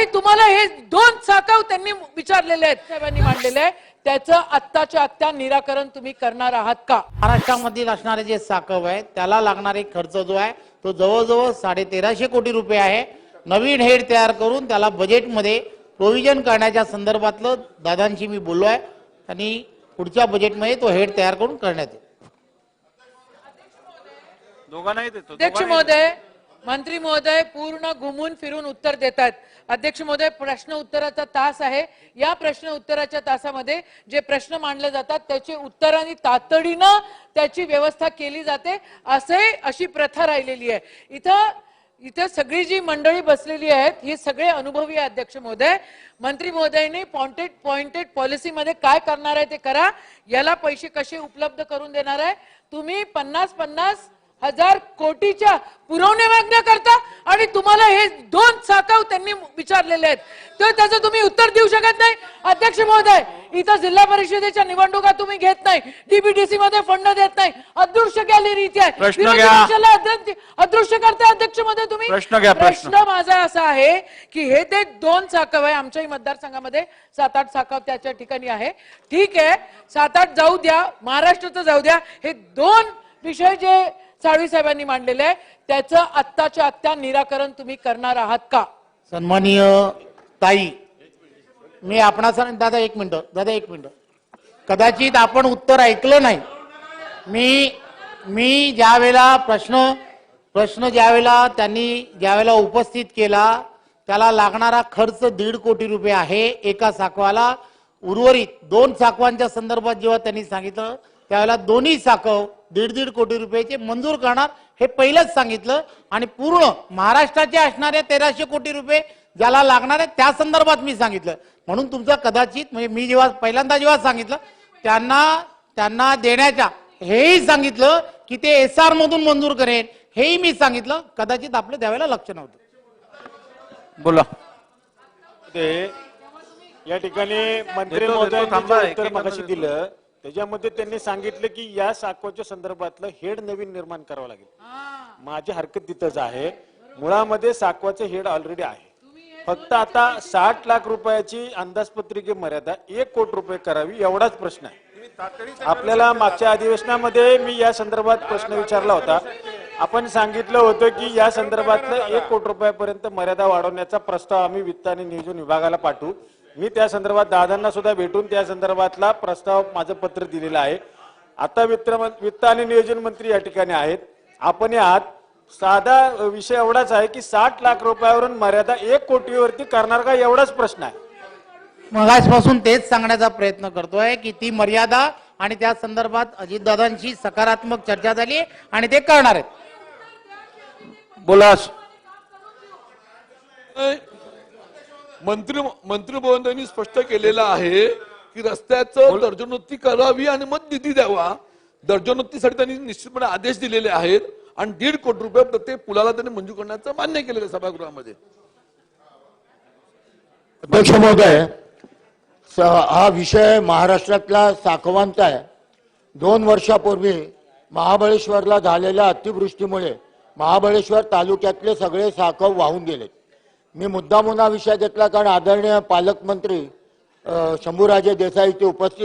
आणि तुम्हाला हे दोन साकाव त्यांनी विचारलेले आहेत साहेबांनी मांडलेले आहे त्याचं आत्ताच्या आत्ता निराकरण तुम्ही करणार आहात का? महाराष्ट्रामधील असणारे जे साकव आहे त्याला लागणारे खर्च जो आहे तो जवळजवळ साडे तेराशे कोटी रुपये आहे. नवीन हेड तयार करून त्याला बजेटमध्ये प्रोव्हिजन करण्याच्या संदर्भातलं दादांशी मी बोललो आहे. आणि पुढच्या बजेटमध्ये तो हेड तयार करून करण्यात येईल. अध्यक्ष महोदय मंत्री महोदय पूर्ण घुमून फिरून उत्तर देत आहेत अध्यक्ष महोदय प्रश्न उत्तराचा तास आहे. या प्रश्न उत्तराच्या तासामध्ये जे प्रश्न मांडले जातात त्याचे उत्तर आणि तातडीनं त्याची व्यवस्था केली जाते असे अशी प्रथा राहिलेली आहे. इथं इथं सगळी जी मंडळी बसलेली आहेत ही सगळे अनुभवी आहे अध्यक्ष महोदय. मंत्री महोदयांनी पॉइंटेड पॉइंटेड पॉलिसीमध्ये काय करणार आहे ते करा. याला पैसे कसे उपलब्ध करून देणार आहे? तुम्ही पन्नास पन्नास हजार कोटीच्या पुरवण्या मागण्या करता. आणि तुम्हाला हे दोन साकाव त्यांनी विचारलेले आहेत. तर त्याचं तुम्ही उत्तर देऊ शकत नाही. अध्यक्ष महोदय इथं जिल्हा परिषदेच्या निवडणुका तुम्ही घेत नाही. डीबीडीसी मध्ये फंड देत नाही. अदृश्य गॅलरी इथे आहे. अदृश्य- करते अध्यक्ष महोदय तुम्ही प्रश्न माझा असा आहे की हे ते दोन साकव आहे. आमच्याही मतदारसंघामध्ये सात आठ साकव त्याच्या ठिकाणी आहे. ठीक आहे. सात आठ जाऊ द्या. महाराष्ट्राचं जाऊ द्या. हे दोन विषय जे साळवी साहेबांनी आहे. त्याचं आत्ताच्या आत्ता निराकरण तुम्ही करणार आहात का? सन्माननीय ताई मी आपणास दादा एक मिनिट दादा एक मिनिट. कदाचित आपण उत्तर ऐकलं नाही. मी मी ज्या वेळेला प्रश्न प्रश्न ज्यावेळेला त्यांनी ज्यावेळेला उपस्थित केला त्याला लागणारा खर्च दीड कोटी रुपये आहे एका साकवाला. उर्वरित दोन साकवांच्या संदर्भात जेव्हा त्यांनी सांगितलं त्यावेळेला दोन्ही साकव दीड दीड कोटी रुपयाचे मंजूर करणार हे पहिलंच सांगितलं. आणि पूर्ण महाराष्ट्राचे असणारे तेराशे कोटी रुपये ज्याला लागणार आहे त्या संदर्भात मी सांगितलं. म्हणून तुमचं कदाचित म्हणजे मी जेव्हा पहिल्यांदा जेव्हा सांगितलं त्यांना त्यांना देण्याच्या हेही सांगितलं की ते एस आर मधून मंजूर करेन हेही मी सांगितलं. कदाचित आपलं त्यावेळेला लक्ष नव्हतं. बोला. ते या ठिकाणी मंत्री महोदयांनी उत्तर मगाशी दिलं त्याच्यामध्ये त्यांनी सांगितलं की या साखोच्या संदर्भातलं हेड नवीन निर्माण करावं लागेल. माझी हरकत तिथंच आहे. मुळामध्ये साकवाचं हेड ऑलरेडी आहे. फक्त आता साठ लाख रुपयाची अंदाजपत्रिके मर्यादा एक कोटी रुपये करावी एवढाच प्रश्न आहे. आपल्याला मागच्या अधिवेशनामध्ये मी या संदर्भात प्रश्न विचारला होता. आपण सांगितलं होतं की या संदर्भातलं एक कोटी रुपयापर्यंत मर्यादा वाढवण्याचा प्रस्ताव आम्ही वित्त आणि नियोजन विभागाला पाठवू. मी त्या संदर्भात दादांना सुद्धा भेटून त्या संदर्भातला प्रस्ताव माझं पत्र दिलेलं आहे. आता वित्त वित्त आणि नियोजन मंत्री या ठिकाणी आहेत. आपण आहात. साधा विषय एवढाच आहे की साठ लाख रुपयावरून मर्यादा एक कोटीवरती करणार का एवढाच प्रश्न आहे. मगासपासून तेच सांगण्याचा प्रयत्न करतोय की ती मर्यादा आणि त्या संदर्भात अजितदादांशी सकारात्मक चर्चा झाली आहे आणि ते करणार आहेत. बोला. मंत्री मंत्री महोदयांनी स्पष्ट केलेलं आहे की रस्त्याचं दर्जनोत्ती करावी आणि मग निधी द्यावा. दर्जनोत्तीसाठी त्यांनी निश्चितपणे आदेश दिलेले आहेत आणि दीड कोटी रुपये प्रत्येक पुलाला त्यांनी मंजूर करण्याचं मान्य केलेलं आहे सभागृहामध्ये. अध्यक्ष महोदय हा विषय महाराष्ट्रातला साखवांचा आहे. दोन वर्षापूर्वी महाबळेश्वरला झालेल्या अतिवृष्टीमुळे महाबळेश्वर तालुक्यातले सगळे साखव वाहून गेले मी मुद्दामून हा विषय घेतला कारण आदरणीय पालकमंत्री शंभूराजे देसाई ते उपस्थित